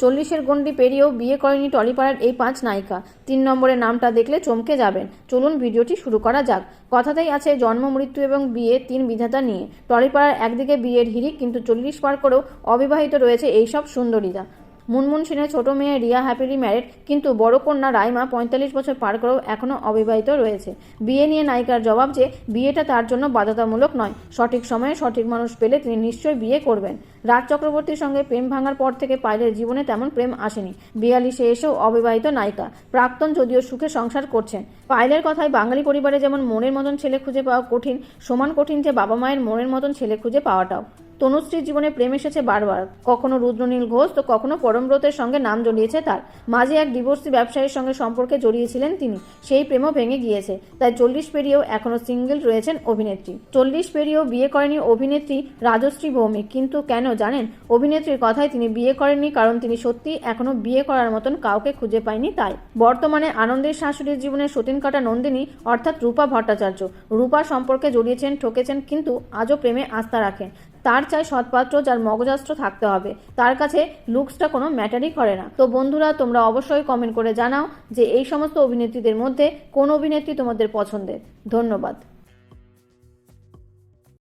চল্লিশের গণ্ডি পেরিয়েও বিয়ে করেনি টলিপাড়ার এই পাঁচ নায়িকা। তিন নম্বরের নামটা দেখলে চমকে যাবেন। চলুন ভিডিওটি শুরু করা যাক। কথাতেই আছে জন্ম, মৃত্যু এবং বিয়ে তিন বিধাতা নিয়ে। টলিপাড়ার একদিকে বিয়ের হিরিক কিন্তু চল্লিশ পার করেও অবিবাহিত রয়েছে এইসব সুন্দরীরা। মুনমুন সেনের ছোট মেয়ে রিয়া হ্যাপিলি ম্যারেড, কিন্তু বড় কন্যা রাইমা পঁয়তাল্লিশ বছর পার করেও এখনও অবিবাহিত রয়েছে। বিয়ে নিয়ে নায়িকার জবাব যে, বিয়েটা তার জন্য বাধ্যতামূলক নয়। সঠিক সময়ে সঠিক মানুষ পেলে তিনি নিশ্চয়ই বিয়ে করবেন। রাজ চক্রবর্তীর সঙ্গে প্রেম ভাঙার পর থেকে পাইলের জীবনে তেমন প্রেম আসেনি। বিয়াল্লিশে এসেও অবিবাহিত নায়িকা। প্রাক্তন যদিও সুখে সংসার করছেন। পাইলের কথায় বাঙালি পরিবারে যেমন মনের মতন ছেলে খুঁজে পাওয়া কঠিন, সমান কঠিন যে বাবা মায়ের মনের মতন ছেলে খুঁজে পাওয়াটাও। তনুশ্রীর জীবনে প্রেম এসেছে বারবার। কখনো রুদ্রনীল ঘোষ, তো কখনো পরমব্রতের সঙ্গে নাম জড়িয়েছে তার। মাঝে এক ডিভোর্সি ব্যবসায়ীর সঙ্গে সম্পর্কে জড়িয়েছিলেন তিনি। সেই প্রেমও ভেঙে গিয়েছে। তাই চল্লিশ পেরিয়েও এখনও সিঙ্গেল রয়েছেন অভিনেত্রী। চল্লিশ পেরিয়েও বিয়ে করেনি অভিনেত্রী রাজশ্রী ভৌমিক। কিন্তু কেন জানেন? অভিনেত্রীর কথায় তিনি বিয়ে করেননি কারণ তিনি সত্যি এখনও বিয়ে করার মতন কাউকে খুঁজে পায়নি তাই। বর্তমানে আনন্দের শাশুড়ির জীবনে সতীন কাটা নন্দিনী, অর্থাৎ রূপা ভট্টাচার্য। রূপা সম্পর্কে জড়িয়েছেন, ঠকেছেন, কিন্তু আজও প্রেমে আস্থা রাখেন। তার চাই সৎপাত্র যার মগজাস্ত্র থাকতে হবে। তার কাছে লুকসটা কোনো ম্যাটারই করে না। তো বন্ধুরা, তোমরা অবশ্যই কমেন্ট করে জানাও যে এই সমস্ত অভিনেত্রীদের মধ্যে কোন অভিনেত্রী তোমাদের পছন্দের। ধন্যবাদ।